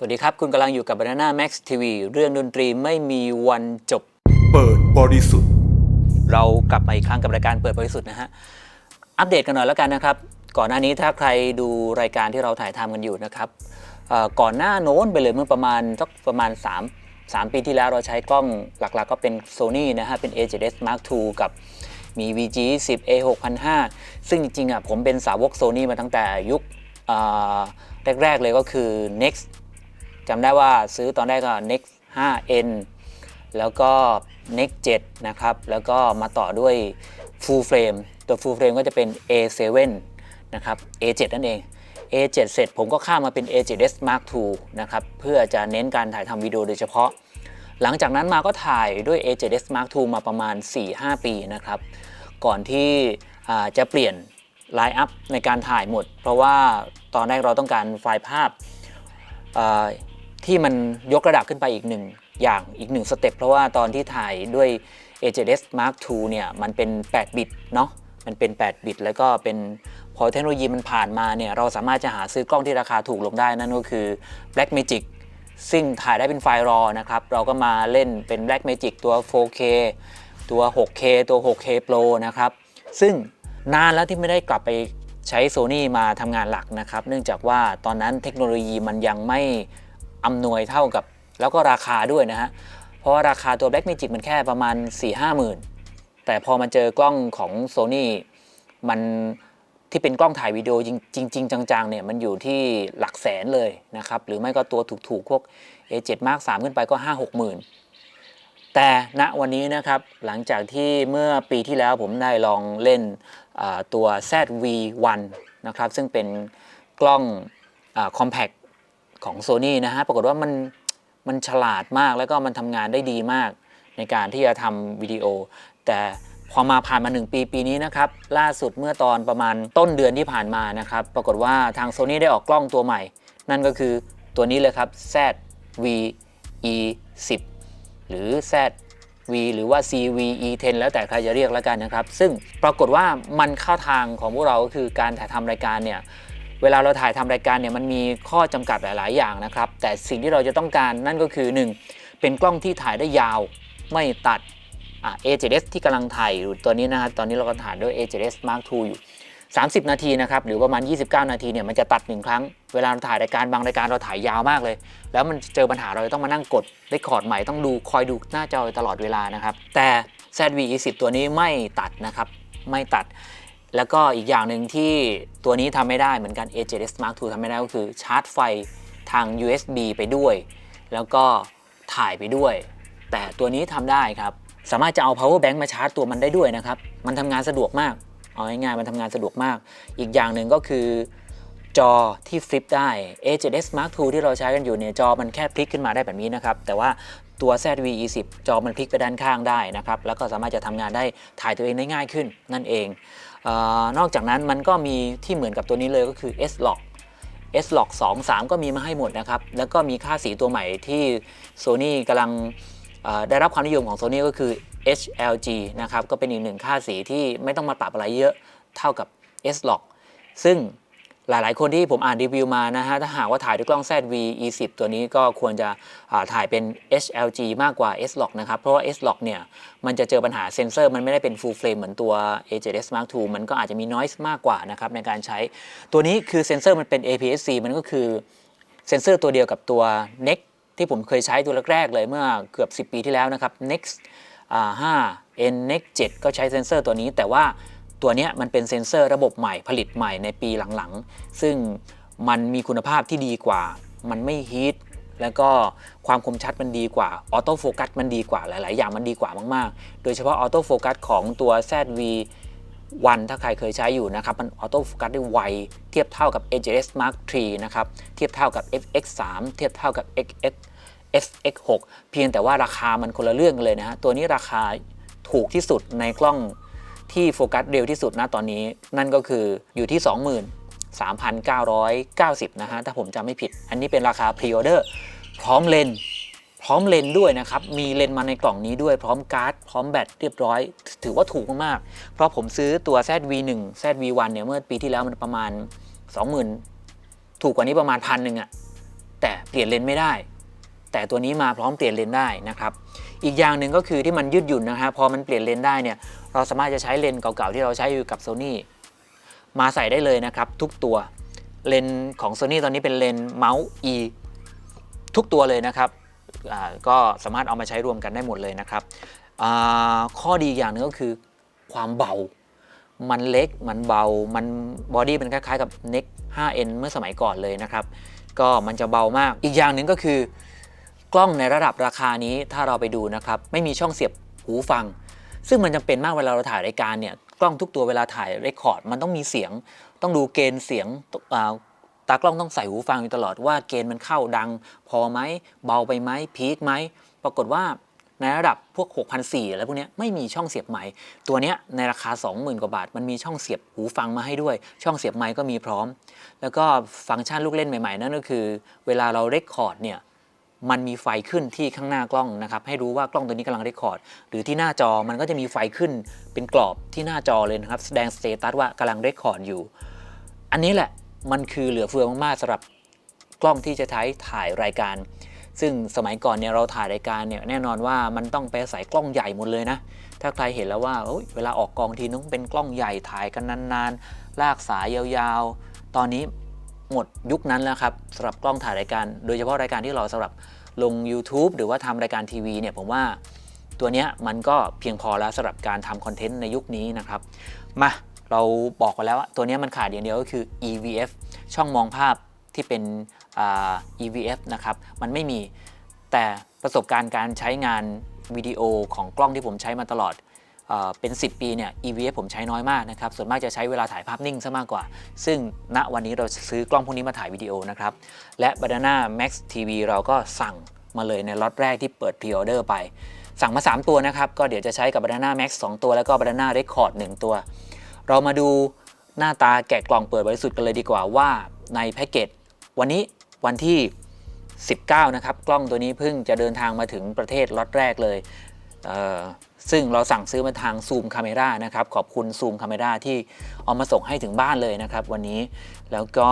สวัสดีครับ คุณกำลังอยู่กับ Banana Max TV เรื่องดนตรีไม่มีวันจบ เปิดบริสุทธิ์ เรากลับมาอีกครั้งกับรายการเปิดบริสุทธิ์นะฮะ อัปเดตกันหน่อยแล้วกันนะครับ ก่อนหน้านี้ถ้าใครดูรายการที่เราถ่ายทำกันอยู่นะครับเอ่อก่อนหน้าโน้นไปเลยเมื่อประมาณสักประมาณ 3 3 ปีที่แล้วเราใช้กล้องหลักๆก็เป็น Sony นะฮะ เป็น A7S Mark II กับมี VG 10 A 6005ซึ่งจริงๆอะผมเป็นสาวก Sony มาตั้งแต่ยุคเอ่อแรก ๆ เลยก็คือ Next จำได้ว่าซื้อตอนแรกก็ Next 5N แล้วก็ Next 7นะครับ แล้วก็มาต่อด้วย Full Frame ตัว Full Frame ก็จะเป็น A7 นะครับ A7 นั่นเอง A7 เสร็จผมก็ข้ามมาเป็น A7S Mark II นะครับ เพื่อจะเน้นการถ่ายทำวิดีโอโดยเฉพาะ หลังจากนั้นมาก็ถ่ายด้วย A7S Mark II มาประมาณ 4-5 ปีนะครับ ก่อนที่จะเปลี่ยนไลน์อัพในการถ่ายหมด เพราะว่าตอนแรกเราต้องการไฟล์ภาพ ที่มันยกระดับขึ้นไปอีกหนึ่งอย่างอีกหนึ่งสเต็ปเพราะว่าตอนที่ถ่ายด้วย A7S Mark II เนี่ยมันเป็น 8 บิตเนาะมันเป็น 8 บิต แล้วก็เป็นพอเทคโนโลยีมันผ่านมาเนี่ยเราสามารถจะหาซื้อกล้องที่ราคาถูกลงได้นั่นก็คือ Blackmagic ซึ่งถ่ายได้เป็นไฟล์รอนะครับ เราก็มาเล่นเป็น Blackmagic ตัว 4K ตัว 6K ตัว 6K Pro นะครับ ซึ่งนานแล้วที่ไม่ได้กลับไปใช้ Sony มาทำงานหลักนะครับ เนื่องจากว่าตอนนั้นเทคโนโลยีมันยังไม่ อำนวยเท่ากับ แล้วก็ราคาด้วยนะฮะ เพราะว่าราคาตัว Blackmagic มันแค่ประมาณ 4-5หมื่นแต่พอมาเจอกล้องของ Sony มันที่เป็นกล้องถ่ายวิดีโอจริงจริงจังๆเนี่ยมันอยู่ที่หลักแสนเลยนะครับ หรือไม่ก็ตัวถูกๆพวก A7 Mark 3ขึ้นไปก็ 5-6หมื่นแต่ณวันนี้นะครับหลังจากที่เมื่อปีที่แล้วผมได้ลองเล่นตัว ZV-1 นะครับซึ่งเป็นกล้องคอมแพค ของ Sony นะฮะ ปรากฏว่ามันมันฉลาดมากแล้วก็มันทำงานได้ดีมาก ในการที่จะทำวิดีโอ แต่พอมาผ่านมา 1 ปีปีนี้นะครับ ล่าสุดเมื่อตอนประมาณต้นเดือนที่ผ่านมานะครับ ปรากฏว่าทาง Sony ได้ออกกล้องตัวใหม่ นั่นก็คือตัวนี้เลยครับ ZV-E 10หรือ ZV หรือว่า CVE10 แล้วแต่ใครจะเรียกแล้วกันนะครับ ซึ่งปรากฏว่ามันเข้าทางของพวกเราก็คือการถ่ายทำรายการเนี่ย เวลาเราถ่ายทำรายการเนี่ยมันมีข้อจำกัดหลาย ๆ อย่างนะครับ แต่สิ่งที่เราจะต้องการนั่นก็คือ 1. เป็นกล้องที่ถ่ายได้ยาวไม่ตัดอะ A7S ที่กำลังถ่ายอยู่ตัวนี้นะครับตอนนี้เราก็ถ่ายด้วย A7S Mark II อยู่ 30 นาทีนะครับหรือประมาณ 29 นาทีเนี่ยมันจะตัดหนึ่งครั้ง เวลาเราถ่ายรายการบางรายการเราถ่ายยาวมากเลย แล้วมันเจอปัญหาเราจะต้องมานั่งกดเรคคอร์ดใหม่ต้องดูคอยดูหน้าจอตลอดเวลานะครับแต่ ZV-E10 ตัวนี้ไม่ตัดนะครับไม่ตัด แล้วก็อีกอย่างหนึ่งที่ตัวนี้ทำไม่ได้เหมือนกัน A7S Mark II ทำไม่ได้ก็คือชาร์จไฟทาง USB ไปด้วย แล้วก็ถ่ายไปด้วย แต่ตัวนี้ทำได้ครับ สามารถจะเอา power bank มาชาร์จตัวมันได้ด้วยนะครับ มันทำงานสะดวกมาก เอาง่ายๆมันทำงานสะดวกมาก อีกอย่างหนึ่งก็คือจอที่ฟลิปได้ A7S Mark II ที่เราใช้กันอยู่เนี่ยจอมันแค่พลิกขึ้นมาได้แบบนี้นะครับ แต่ว่าตัว ZV-E10 จอมันพลิกไปด้านข้างได้นะครับ แล้วก็สามารถจะทำงานได้ถ่ายตัวเองได้ง่ายขึ้นนั่นเอง ออนอกจากนั้นมันก็มีที่เหมือนกับตัวนี้เลยก็คือ S-Log S-Log 2 3 ก็มีมาให้หมดนะครับ แล้วก็มีค่าสีตัวใหม่ที่ Sony กำลังได้รับความนิยมของ Sony ก็คือ HLG นะครับ ก็เป็นอีกหนึ่งค่าสีที่ไม่ต้องมาปรับอะไรเยอะเท่ากับ S-Log ซึ่ง หลาย ๆ คนที่ผมอ่านรีวิวมานะฮะ ถ้าหากว่าถ่ายด้วยกล้อง ZV E10 ตัวนี้ก็ควรจะถ่ายเป็น HLG มากกว่า S-Log นะครับ เพราะว่า S-Log เนี่ย มันจะเจอปัญหาเซนเซอร์ มันไม่ได้เป็น full frame เหมือนตัว A7S Mark II มันก็อาจจะมี noise มากกว่านะครับในการใช้ ตัวนี้คือเซนเซอร์มันเป็น APS-C มันก็คือเซนเซอร์ตัวเดียวกับตัว Nex ที่ผมเคยใช้ตัวแรกๆเลยเมื่อเกือบ 10 ปีที่แล้วนะครับ nex 5 N Nex 7 ก็ใช้เซนเซอร์ตัวนี้แต่ว่า ตัวนี้มันเป็นเซนเซอร์ระบบใหม่ผลิตใหม่ในปีหลังๆ ซึ่งมันมีคุณภาพที่ดีกว่า มันไม่ฮีทแล้วก็ความคมชัดมันดีกว่าออโต้โฟกัสมันดีกว่าหลาย ๆ อย่างมันดีกว่ามาก ๆ โดยเฉพาะออโต้โฟกัสของตัว ZV 1ถ้าใครเคยใช้อยู่นะครับ มันออโต้โฟกัสได้ไว เทียบเท่ากับ A7S Mark III นะครับ เทียบเท่ากับ FX3 เทียบเท่ากับ XX FX6 เพียงแต่ว่าราคามันคนละเรื่องเลยนะฮะ ตัวนี้ราคาถูกที่สุดในกล้อง ที่โฟกัสเร็วที่สุดนะตอนนี้ นั่นก็คืออยู่ที่ 23,990 นะฮะ ถ้าผมจำไม่ผิด อันนี้เป็นราคาพรีออเดอร์พร้อมเลนพร้อมเลนด้วยนะครับ มีเลนมาในกล่องนี้ด้วยพร้อมการ์ด พร้อมแบตเรียบร้อย ถือว่าถูกมากๆ เพราะผมซื้อตัว ZV1 ZV1 เนี่ยเมื่อปีที่แล้วมันประมาณ 20,000 ถูกกว่านี้ประมาณพันหนึ่งอะแต่เปลี่ยนเลนไม่ได้ แต่ตัวนี้มาพร้อมเปลี่ยนเลนได้นะครับ อีกอย่างหนึ่งก็คือที่มันยืดหยุ่นนะฮะพอมันเปลี่ยนเลนได้เนี่ย เราสามารถจะใช้เลนส์เก่าๆที่เราใช้อยู่กับ Sony มาใส่ได้เลยนะครับทุกตัวเลนส์ของ Sony ตอนนี้เป็นเลนส์เมาส์ E ทุกตัวเลยนะครับก็สามารถเอามาใช้รวมกันได้หมดเลยนะครับข้อดีอย่างหนึงก็คือความเบา มันเล็ก มันเบา มันบอดี้เป็นคล้ายๆกับ Nex 5N เมื่อสมัยก่อนเลยนะครับ ก็มันจะเบามาก อีกอย่างหนึ่งก็คือกล้องในระดับราคานี้ถ้าเราไปดูนะครับ ไม่มีช่องเสียบหูฟัง ซึ่งมันจำเป็นมากเวลาเราถ่ายรายการเนี่ยกล้องทุกตัวเวลาถ่ายเรคคอร์ดมันต้องมีเสียง ต้องดูเกณฑ์เสียงตากล้องต้องใส่หูฟังอยู่ตลอดว่าเกณฑ์มันเข้าดัง พอไหมเบาไปไหมพีคไหมปรากฏว่าในระดับพวก 6,400อะไรพวกเนี้ยไม่มีช่องเสียบไมค์ตัวเนี้ยในราคา 20,000 กว่าบาท มันมีช่องเสียบหูฟังมาให้ด้วย ช่องเสียบไมค์ก็มีพร้อม แล้วก็ฟังก์ชันลูกเล่นใหม่ๆ นั่นก็คือ เวลาเราเรคคอร์ดเนี่ย มันมีไฟขึ้นที่ข้างหน้ากล้องนะครับให้รู้ว่ากล้องตัวนี้กำลังเรคคอร์ด หรือที่หน้าจอมันก็จะมีไฟขึ้นเป็นกรอบที่หน้าจอเลยนะครับ แสดงสเตตัสว่ากำลังเรคคอร์ดอยู่ อันนี้แหละมันคือเหลือเฟือมากๆสำหรับกล้องที่จะใช้ถ่ายรายการ ซึ่งสมัยก่อนเนี่ยเราถ่ายรายการเนี่ยแน่นอนว่ามันต้องไปใส่กล้องใหญ่หมดเลยนะ ถ้าใครเห็นแล้วว่าเเวลาออกกองทีต้องเป็นกล้องใหญ่ถ่ายกันนานๆ ลากสายยาวๆ ตอนนี้ หมดยุคนั้นแล้วครับสำหรับกล้องถ่ายรายการ โดยเฉพาะรายการที่เราสำหรับลง YouTube หรือว่าทำรายการทีวีเนี่ยผมว่าตัวเนี้ยมันก็เพียงพอแล้วสำหรับการทำคอนเทนต์ในยุคนี้นะครับมาเราบอกกันแล้วว่าตัวเนี้ยมันขาดอย่างเดียวก็คือ EVF ช่องมองภาพที่เป็น EVF นะครับ มันไม่มีแต่ประสบการณ์การใช้งานวิดีโอของกล้องที่ผมใช้มาตลอด เป็น 10 ปีเนี่ย EVF ผมใช้น้อยมากนะครับ ส่วนมากจะใช้เวลาถ่ายภาพนิ่งซะมากกว่า ซึ่งณวันนี้เราซื้อกล้องพวกนี้มาถ่ายวิดีโอนะครับ และ Banana Max TV เราก็สั่งมาเลยในล็อตแรกที่เปิดพรีออเดอร์ไป สั่งมา 3 ตัวนะครับ ก็เดี๋ยวจะใช้กับ Banana Max 2 ตัวแล้วก็ Banana Record 1 ตัว เรามาดูหน้าตาแกะกล่องเปิดบริสุทธิ์กันเลยดีกว่าว่าในแพ็กเกจวันนี้วันที่ 19 นะครับ กล้องตัวนี้เพิ่งจะเดินทางมาถึงประเทศล็อตแรกเลย ซึ่งเราสั่งซื้อมาทางซูมคาเมรานะครับ ขอบคุณซูมคาเมราที่เอามาส่งให้ถึงบ้านเลยนะครับ วันนี้แล้วก็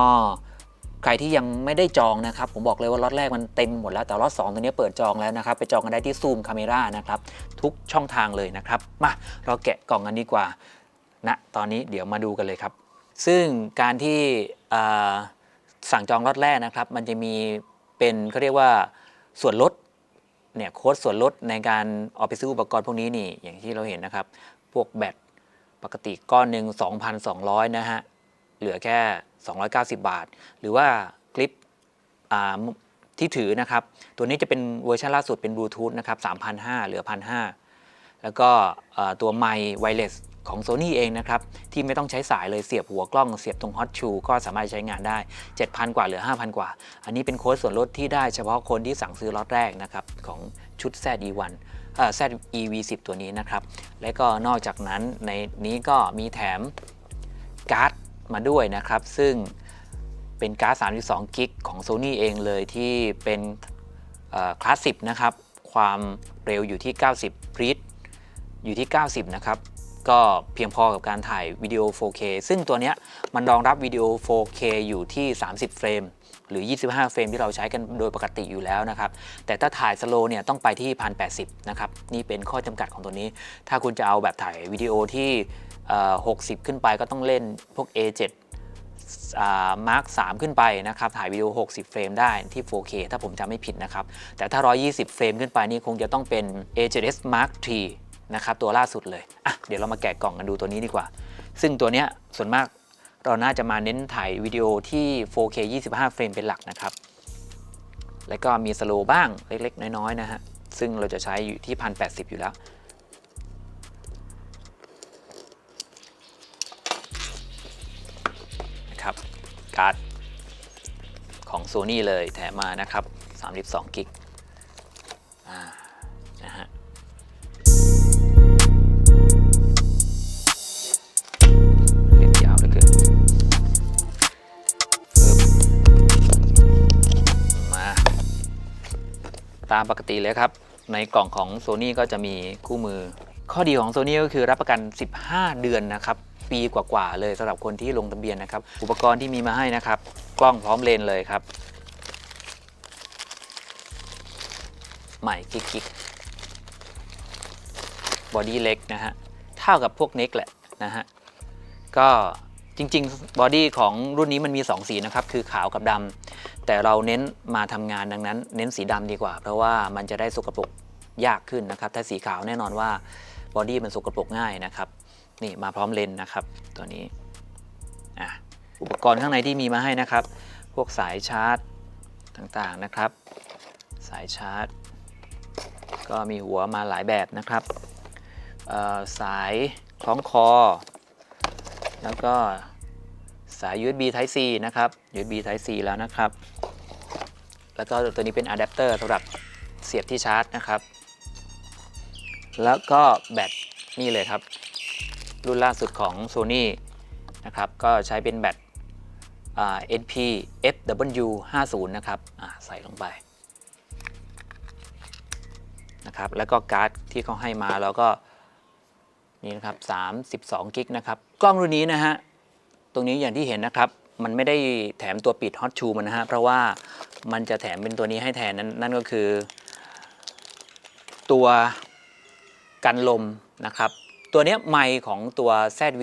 ใครที่ยังไม่ได้จองนะครับ ผมบอกเลยว่าล็อตแรกมันเต็มหมดแล้วแต่ล็อต2ตัวนี้เปิดจองแล้วนะครับ ไปจองกันได้ที่ซูมคาเมรานะครับ ทุกช่องทางเลยนะครับ มาเราแกะกล่องกันดีกว่าณตอนนี้เดี๋ยวมาดูกันเลยครับ ซึ่งการที่สั่งจองล็อตแรกนะครับ มันจะมีเป็นเขาเรียกว่าส่วนลด เนี่ยโค้ดส่วนลดในการเอาไปซื้ออุปกรณ์พวกนี้นี่อย่างที่เราเห็นนะครับ พวกแบตปกติก้อนหนึ่ง2,200 นะฮะ เหลือแค่ 290 บาท หรือว่าคลิปที่ถือนะครับ ตัวนี้จะเป็นเวอร์ชันล่าสุดเป็นบลูทูธนะครับ3,500 เหลือ 1,500 แล้วก็ตัวไมค์ไวเลส ของ Sony เองนะครับ ที่ไม่ต้องใช้สายเลยเสียบหัวกล้องเสียบตรงฮอตชูก็สามารถใช้งานได้ 7,000 กว่าเหลือ 5,000 กว่า อันนี้เป็นโค้ดส่วนลดที่ได้เฉพาะคนที่สั่งซื้อล็อตแรกนะครับ ของชุด ZE1 เอ่อ ZEV10 ตัวนี้นะครับ และก็นอกจากนั้นในนี้ก็มีแถมการ์ดมาด้วยนะครับ ซึ่งเป็นการ์ด 32 กิกของ Sony เองเลยที่เป็นคลาสสินะครับ ความเร็วอยู่ที่ 90รีดอยู่ที่ 90 นะครับ ก็เพียงพอกับการถ่ายวิดีโอ 4K ซึ่งตัวนี้มันรองรับวิดีโอ 4K อยู่ที่ 30 เฟรม หรือ 25 เฟรมที่เราใช้กันโดยปกติอยู่แล้วนะครับ แต่ถ้าถ่ายสโลว์เนี่ยต้องไปที่ 1080 นะครับ นี่เป็นข้อจำกัดของตัวนี้ ถ้าคุณจะเอาแบบถ่ายวิดีโอที่ 60 ขึ้นไปก็ต้องเล่นพวก A7 มาร์ค3ขึ้นไปนะครับ ถ่ายวิดีโอ 60 เฟรมได้ที่ 4K ถ้าผมจำไม่ผิดนะครับ แต่ถ้า 120 เฟรมขึ้นไปนี่คงจะต้องเป็น A7S Mark III นะครับตัวล่าสุดเลยอะเดี๋ยวเรามาแกะกล่องกันดูตัวนี้ดีกว่า ซึ่งตัวเนี้ยส่วนมากเราน่าจะมาเน้นถ่ายวิดีโอที่ 4K 25 เฟรมเป็นหลักนะครับ แล้วก็มีสโลว์บ้างเล็ก ๆ น้อย ๆ นะฮะ ซึ่งเราจะใช้อยู่ที่ 1080 อยู่แล้ว นะครับ การ์ดของ Sony เลยแถมมานะครับ 32 กิกามปกติเลยครับ ในกล่องของ Sony ก็จะมีคู่มือ ข้อดีของ Sony ก็คือรับประกัน 15 เดือนนะครับปีกว่าๆเลยสำหรับคนที่ลงทะเบียนนะครับ อุปกรณ์ที่มีมาให้นะครับ กล้องพร้อมเลนเลยครับ ใหม่กิ๊กๆบอดี้เล็กนะฮะ เท่ากับพวกเน็กแหละนะฮะ ก็จริงๆ บอดี้ของรุ่นนี้มันมี 2 สีนะครับ คือขาวกับดำ แต่เราเน้นมาทำงานดังนั้น เน้นสีดำดีกว่า เพราะว่ามันจะได้สกปรกยากขึ้นนะครับ ถ้าสีขาวแน่นอนว่าบอดี้มันสกปรกง่ายนะครับ นี่มาพร้อมเลนส์นะครับ ตัวนี้อะอุปกรณ์ข้างในที่มีมาให้นะครับ พวกสายชาร์จต่างๆนะครับ สายชาร์จ ก็มีหัวมาหลายแบบนะครับสายคล้องคอ แล้วก็สาย USB Type C นะครับ USB Type C แล้วนะครับ แล้วก็ตัวนี้เป็นอะแดปเตอร์สำหรับเสียบที่ชาร์จนะครับ แล้วก็แบตนี่เลยครับ รุ่นล่าสุดของ Sony นะครับก็ใช้เป็นแบต NP FW 50นะครับใส่ลงไปนะครับแล้วก็การ์ดที่เขาให้มาแล้วก็นี่นะครับ32กิกนะครับ กล้องรุ่นนี้นะฮะ ตรงนี้อย่างที่เห็นนะครับ มันไม่ได้แถมตัวปิดฮอตชูมันนะฮะ เพราะว่ามันจะแถมเป็นตัวนี้ให้แทนนั่นนั่นก็คือ ตัวกันลมนะครับ ตัวเนี้ยไมค์ของตัว ZV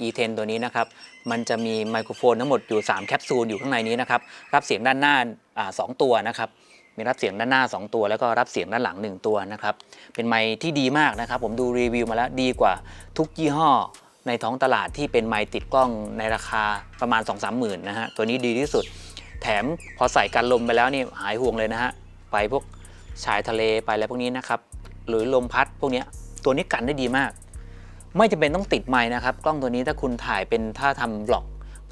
E10 ตัวนี้นะครับ มันจะมีไมโครโฟนทั้งหมดอยู่ 3 แคปซูลอยู่ข้างในนี้นะครับ รับเสียงด้านหน้าอาสองตัวนะครับมีรับเสียงด้านหน้า 2 ตัว แล้วก็รับเสียงด้านหลัง 1 ตัวนะครับ เป็นไมค์ที่ดีมากนะครับ ผมดูรีวิวมาแล้วดีกว่าทุกยี่ห้อ ในท้องตลาดที่เป็นไมค์ติดกล้องในราคาประมาณ 2 3 หมื่นนะฮะ ตัวนี้ดีที่สุด แถมพอใส่กันลมไปแล้วนี่หายห่วงเลยนะฮะ ไปพวกชายทะเลไปอะไรพวกนี้นะครับ หรือลมพัดพวกเนี้ยตัวนี้กันได้ดีมาก ไม่จำเป็นต้องติดไมค์นะครับ กล้องตัวนี้ถ้าคุณถ่ายเป็นถ้าทำบล็อก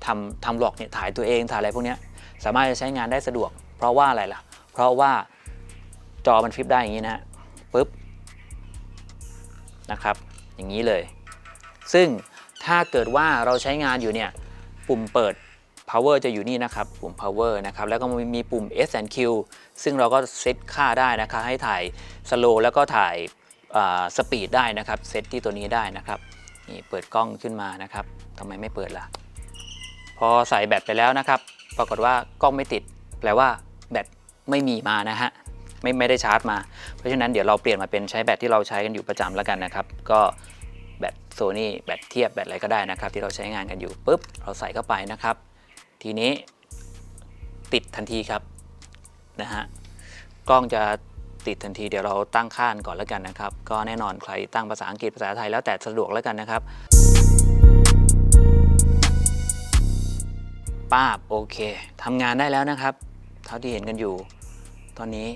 ทำทำบล็อกเนี่ยถ่ายตัวเองถ่ายอะไรพวกเนี้ยสามารถจะใช้งานได้สะดวก เพราะว่าอะไรล่ะ เพราะว่าจอมันฟลิปได้อย่างนี้นะฮะปุ๊บนะครับ อย่างนี้เลย ซึ่งถ้าเกิดว่าเราใช้งานอยู่เนี่ยปุ่มเปิด power จะอยู่นี่นะครับ ปุ่ม power นะครับ แล้วก็มีปุ่ม S and Q ซึ่งเราก็เซตค่าได้นะครับ ให้ถ่าย slow แล้วก็ถ่ายสปีดได้นะครับ เซตที่ตัวนี้ได้นะครับ นี่เปิดกล้องขึ้นมานะครับทำไมไม่เปิดล่ะ พอใส่แบตไปแล้วนะครับ ปรากฏว่ากล้องไม่ติด แปลว่าแบตไม่มีมานะฮะ ไม่ไม่ได้ชาร์จมา เพราะฉะนั้นเดี๋ยวเราเปลี่ยนมาเป็นใช้แบตที่เราใช้กันอยู่ประจำแล้วกันนะครับ ก็ นี่แบตเทียบแบตอะไรก็ได้นะครับ ที่เราใช้งานกันอยู่ปุ๊บเราใส่เข้าไปนะครับ ทีนี้ติดทันทีครับนะฮะกล้องจะติดทันทีเดี๋ยวเราตั้งค่านก่อนแล้วกันนะครับ ก็แน่นอนใครตั้งภาษาอังกฤษภาษาไทยแล้วแต่สะดวกแล้วกันนะครับป้าบโอเคทำงานได้แล้วนะครับ เท่าที่เห็นกันอยู่ ตอนนี้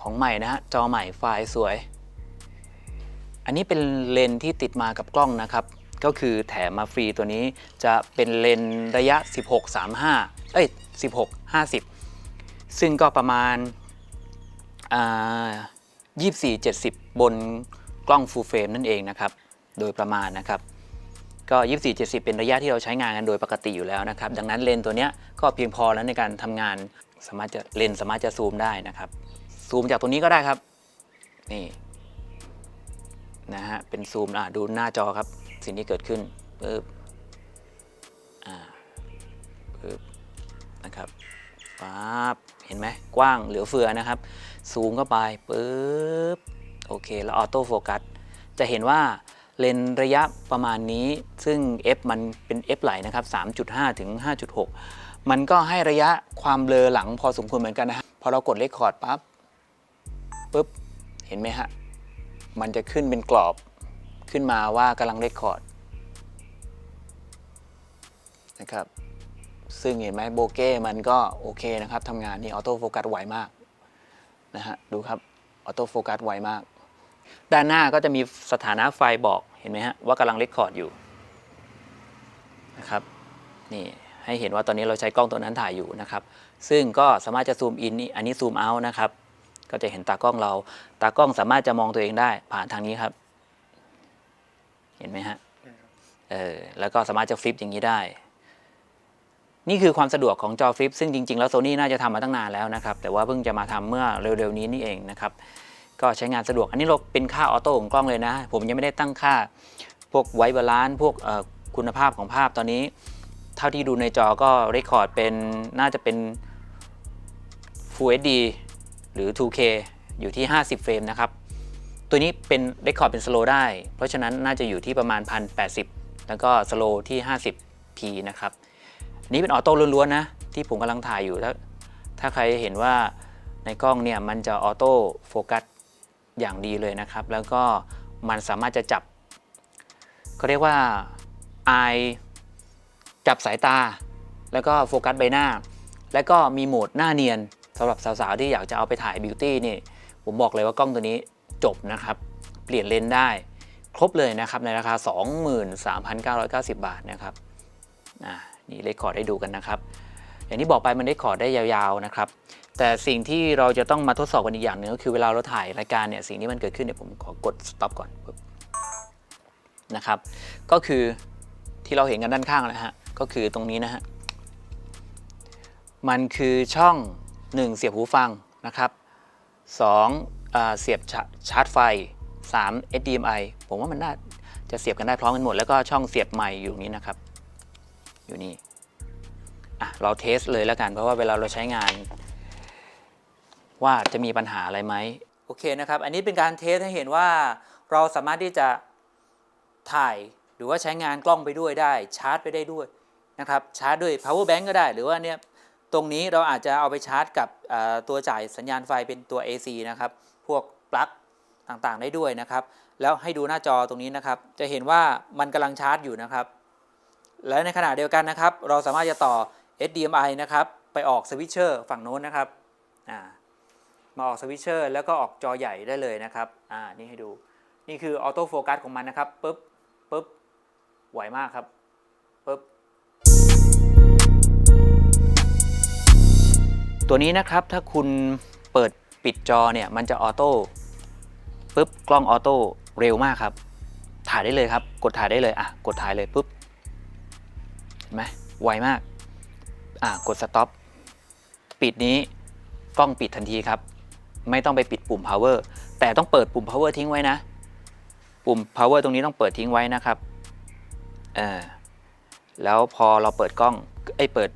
ของใหม่นะฮะจอใหม่ไฟล์สวย อันนี้เป็นเลนที่ติดมากับกล้องนะครับ ก็คือแถมมาฟรีตัวนี้จะเป็นเลนระยะ 16 35 เอ้ย 16 50 ซึ่งก็ประมาณ24 70 บนกล้อง full frame นั่นเองนะครับ โดยประมาณนะครับ ก็ 24 70 เป็นระยะที่เราใช้งานกันโดยปกติอยู่แล้วนะครับ ดังนั้นเลนตัวเนี้ยก็เพียงพอแล้วในการทำงานสามารถจะเลนส์สามารถจะซูมได้นะครับ ซูมจากตรงนี้ก็ได้ครับ นี่ นะฮะเป็นซูมอะดูหน้าจอครับสิ่งที่เกิดขึ้นปึ๊บอ่าปึ๊บนะครับปั๊บเห็นไหมกว้างเหลือเฟือนะครับ ซูมเข้าไปปึ๊บโอเคแล้วออโต้โฟกัสจะเห็นว่าเลนระยะประมาณนี้ซึ่ง f มันเป็น f ไหลนะครับ 3.5 ถึง 5.6 มันก็ให้ระยะความเบลอหลังพอสมควรเหมือนกันนะฮะพอเรากดเลคคอร์ดปั๊บปุ๊บ เห็นไหมฮะ มันจะขึ้นเป็นกรอบขึ้นมาว่ากำลังเลคคอร์ดนะครับ ซึ่งเห็นไหมโบเก้มันก็โอเคนะครับทำงานนี่ออโต้โฟกัสไวมากนะฮะดูครับออโต้โฟกัสไวมาก ด้านหน้าก็จะมีสถานะไฟบอกเห็นไหมฮะว่ากำลังเลคคอร์ดอยู่นะครับนี่ให้เห็นว่าตอนนี้เราใช้กล้องตัวนั้นถ่ายอยู่นะครับ ซึ่งก็สามารถจะซูมอินนี่อันนี้ซูมเอานะครับ ก็จะเห็นตากล้องเรา ตากล้องสามารถจะมองตัวเองได้ผ่านทางนี้ครับ เห็นไหมฮะเออแล้วก็สามารถจะฟลิปอย่างนี้ได้ นี่คือความสะดวกของจอฟลิปซึ่งจริง ๆ แล้วโซนี่น่าจะทำมาตั้งนานแล้วนะครับ แต่ว่าเพิ่งจะมาทำเมื่อเร็วๆนี้นี่เองนะครับ ก็ใช้งานสะดวก อันนี้เราเป็นค่าออโต้ของกล้องเลยนะ ผมยังไม่ได้ตั้งค่า พวกไวบาลานซ์พวกเอ่อคุณภาพของภาพตอนนี้ เท่าที่ดูในจอก็เรคคอร์ดเป็นน่าจะเป็น Full HD หรือ 2K อยู่ที่ 50 เฟรมนะครับ ตัวนี้เป็นเรคคอร์ดเป็นสโลได้ เพราะฉะนั้นน่าจะอยู่ที่ประมาณ 1080 แล้วก็สโลที่ 50p นะครับนี่เป็นออโต้ล้วนๆนะ ที่ผมกำลังถ่ายอยู่ ถ้าถ้าใครเห็นว่าในกล้องเนี่ยมันจะออโต้โฟกัสอย่างดีเลยนะครับ แล้วก็มันสามารถจะจับเขาเรียกว่า eye จับสายตา แล้วก็โฟกัสใบหน้า แล้วก็มีโหมดหน้าเนียน สำหรับสาวๆที่อยากจะเอาไปถ่ายบิวตี้นี่ผมบอกเลยว่ากล้องตัวนี้จบนะครับ เปลี่ยนเลนได้ ครบเลยนะครับในราคา 23,990 บาทนะครับนี่เลคคอร์ดให้ดูกันนะครับ อย่างที่บอกไปมันได้คอร์ดได้ยาวๆนะครับ แต่สิ่งที่เราจะต้องมาทดสอบกันอีกอย่างหนึ่งก็คือเวลาเราถ่ายรายการเนี่ยสิ่งที่มันเกิดขึ้นเนี่ยผมขอกด stop ก่อนนะครับ ก็คือที่เราเห็นกันด้านข้างนะฮะก็คือตรงนี้นะฮะมันคือช่อง 1 เสียบหูฟังนะครับ2อ่าเสียบชาชาร์จไฟ 3 HDMI ผมว่ามันน่าจะเสียบกันได้พร้อมกันหมด แล้วก็ช่องเสียบใหม่อยู่นี้นะครับ อยู่นี่อะเราเทสเลยแล้วกัน เพราะว่าเวลาเราใช้งาน ว่าจะมีปัญหาอะไรไหมโอเคนะครับ อันนี้เป็นการเทสให้เห็นว่าเราสามารถที่จะถ่ายหรือว่าใช้งานกล้องไปด้วยได้ ชาร์จไปได้ด้วยนะครับ ชาร์จด้วย power bank ก็ได้ หรือว่าเนี่ย ตรงนี้เราอาจจะเอาไปชาร์จกับตัวจ่ายสัญญาณไฟเป็นตัว AC นะครับ พวกปลั๊กต่างๆได้ด้วยนะครับ แล้วให้ดูหน้าจอตรงนี้นะครับ จะเห็นว่ามันกำลังชาร์จอยู่นะครับ และในขณะเดียวกันนะครับ เราสามารถจะต่อ HDMI นะครับ ไปออกสวิตเชอร์ฝั่งโน้นนะครับมาออกสวิตเชอร์แล้วก็ออกจอใหญ่ได้เลยนะครับอ่านี่ให้ดู นี่คือออโต้โฟกัสของมันนะครับปึ๊บปึ๊บไหวมากครับปึ๊บ ตัวนี้นะครับถ้าคุณเปิดปิดจอเนี่ยมันจะออโต้ปึ๊บกล้องออโต้เร็วมากครับ ถ่ายได้เลยครับ กดถ่ายได้เลยอะกดถ่ายเลยปึ๊บเห็นไหมไวมากอะกดสต็อปปิดนี้กล้องปิดทันทีครับ ไม่ต้องไปปิดปุ่ม power แต่ต้องเปิดปุ่ม power ทิ้งไว้นะ ปุ่ม power ตรงนี้ต้องเปิดทิ้งไว้นะครับเออแล้วพอเราเปิดกล้องไอ้เปิด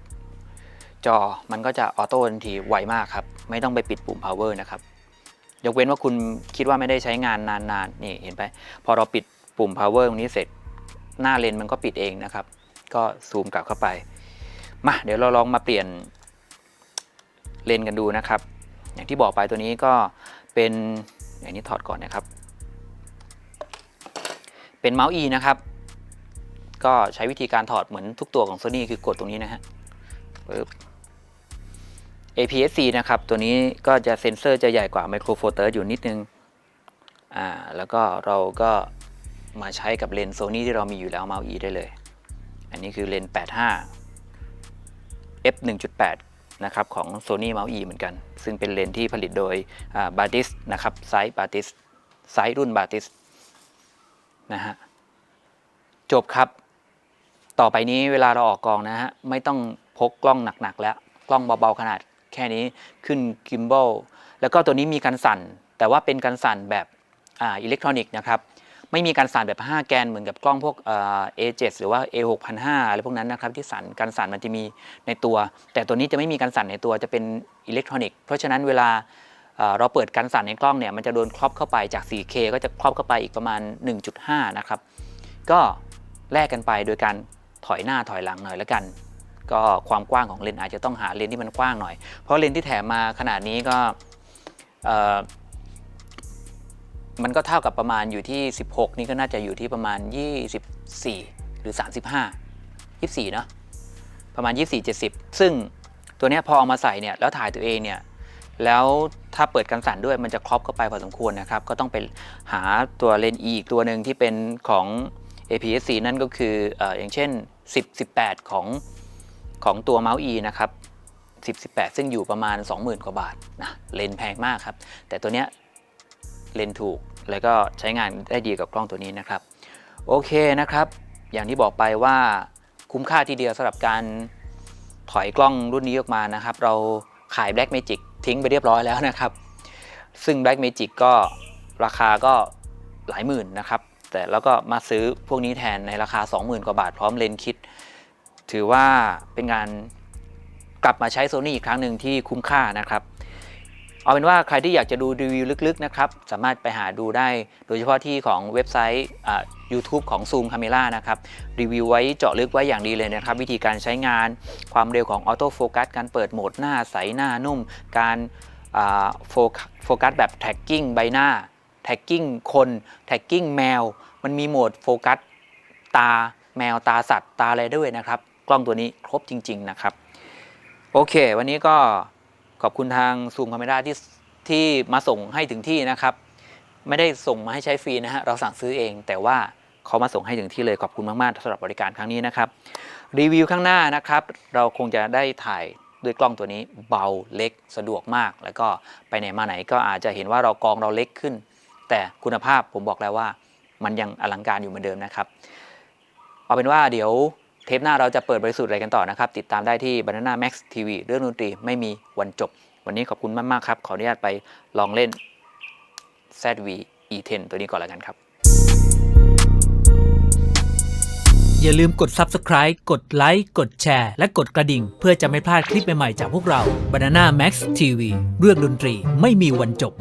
จอมันก็จะออโต้ทันทีไวมากครับ ไม่ต้องไปปิดปุ่ม power นะครับ ยกเว้นว่าคุณคิดว่าไม่ได้ใช้งานนานๆ นี่เห็นไหมพอเราปิดปุ่ม power ตรงนี้เสร็จ หน้าเลนส์มันก็ปิดเองนะครับ ก็ซูมกลับเข้าไป มาเดี๋ยวเราลองมาเปลี่ยนเลนกันดูนะครับ อย่างที่บอกไปตัวนี้ก็เป็นอย่างนี้ถอดก่อนนะครับ เป็นเมาส์ E นะครับ ก็ใช้วิธีการถอดเหมือนทุกตัวของ Sony คือกดตรงนี้นะฮะปึ๊บ APS-C นะครับ ตัวนี้ก็จะเซ็นเซอร์จะใหญ่กว่า Micro Four Thirds อยู่นิดนึง อ่า แล้วก็เราก็มาใช้กับเลนส์ Sony ที่เรามีอยู่แล้วเมาส์ E ได้เลย อันนี้คือเลนส์85 f 1.8 นะครับ ของ Sony Mouse E เหมือนกัน ซึ่งเป็นเลนส์ที่ผลิตโดยบาติสนะครับไซส์บาติสไซส์รุ่นบาติสนะฮะ จบครับ ต่อไปนี้เวลาเราออกกองนะฮะ ไม่ต้องพกกล้องหนัก ๆ แล้ว กล้องเบา ๆ ขนาด แค่นี้ขึ้นกิม b ลแล้วก็ตัวนี้มีการสั่น แต่ว่าเป็นการสั่นแบบอ่าอิเล็กทรอนิกส์นะครับไม่มีการสั่นแบบ 5 แกนเหมือนกับกล้องพวกเอ่อ A7 หรือว่า A6005 อะไรพวกนั้นนะครับที่สั่นการสั่นมันจะมีในตัว แต่ตัวนี้จะไม่มีการสั่นในตัวจะเป็นอิเล็กทรอนิกส์เพราะฉะนั้นเวลาเอ่อเราเปิดการสั่นในกล้องเนี่ยมันจะโดนครอบเข้าไปจาก 4K ก็จะครอบเข้าไปอีกประมาณ 1.5 นะครับ ก็แลกกันไปโดยการถอยหน้าถอยหลังหน่อยแล้วกัน ก็ความกว้างของเลนอาจจะต้องหาเลนที่มันกว้างหน่อย เพราะเลนที่แถมมาขนาดนี้ก็มันก็เท่ากับประมาณอยู่ที่ 16 นี่ก็น่าจะอยู่ที่ประมาณ 24 หรือ 35 24 เนอะประมาณ 24 70 ซึ่งตัวนี้พอเอามาใส่เนี่ยแล้วถ่ายตัวเองเนี่ยแล้วถ้าเปิดกันสั่นด้วยมันจะครอบเข้าไปพอสมควรนะครับ ก็ต้องไปหาตัวเลนส์อีกตัวหนึ่งที่เป็นของ APS-C นั่นก็คืออออย่างเช่น 10 18 ของ ของตัวเมาส์ E นะครับ10 18 ซึ่งอยู่ประมาณ 20,000 กว่าบาทนะเลนแพงมากครับ แต่ตัวเนี้ยเลนถูกแล้วก็ใช้งานได้ดีกับกล้องตัวนี้นะครับ โอเคนะครับ อย่างที่บอกไปว่าคุ้มค่าทีเดียวสำหรับการถอยกล้องรุ่นนี้ออกมานะครับ เราขาย Black Magic ทิ้งไปเรียบร้อยแล้วนะครับ ซึ่ง Black Magic ก็ราคาก็หลายหมื่นนะครับ แต่แล้วก็มาซื้อพวกนี้แทนในราคา 20,000 กว่าบาทพร้อมเลนคิด ถือว่าเป็นงานกลับมาใช้ Sony อีกครั้งหนึ่งที่คุ้มค่านะครับเอาเป็นว่าใครที่อยากจะดูรีวิวลึกๆนะครับ สามารถไปหาดูได้ โดยเฉพาะที่ของเว็บไซต์ YouTube ของ Zoom Camera นะครับ รีวิวไว้เจาะลึกไว้อย่างดีเลยนะครับ วิธีการใช้งาน ความเร็วของออโต้โฟกัสการเปิดโหมดหน้าใสหน้านุ่ม การโฟกัสโฟกัสแบบแท็กกิ้งใบหน้า แท็กกิ้งคนแท็กกิ้งแมว มันมีโหมดโฟกัสตาแมวตาสัตว์ตาอะไรด้วยนะครับ ล้องตัวนี้ครบจริง ๆ นะครับ โอเค วันนี้ก็ขอบคุณทางซูมคาเมราที่ที่มาส่งให้ถึงที่นะครับ ไม่ได้ส่งมาให้ใช้ฟรีนะฮะเราสั่งซื้อเอง แต่ว่าเขามาส่งให้ถึงที่เลยขอบคุณมากๆสำหรับบริการครั้งนี้นะครับ รีวิวข้างหน้านะครับ เราคงจะได้ถ่ายด้วยกล้องตัวนี้เบาเล็กสะดวกมาก แล้วก็ไปไหนมาไหนก็อาจจะเห็นว่าเรากองเราเล็กขึ้น แต่คุณภาพผมบอกแล้วว่ามันยังอลังการอยู่เหมือนเดิมนะครับ เอาเป็นว่าเดี๋ยว เทปหน้าเราจะเปิดบริสุทธิ์อะไรกันต่อนะครับ ติดตามได้ที่ Banana Max TV เรื่องดนตรีไม่มีวันจบ วันนี้ขอบคุณมาก ๆ ครับ ขออนุญาตไปลองเล่น ZV E10 ตัวนี้ก่อนแล้วกันครับ อย่าลืมกด Subscribe กดไลค์กดแชร์ และกดกระดิ่ง เพื่อจะไม่พลาดคลิปใหม่ ๆ จากพวกเรา Banana Max TV เรื่องดนตรีไม่มีวันจบ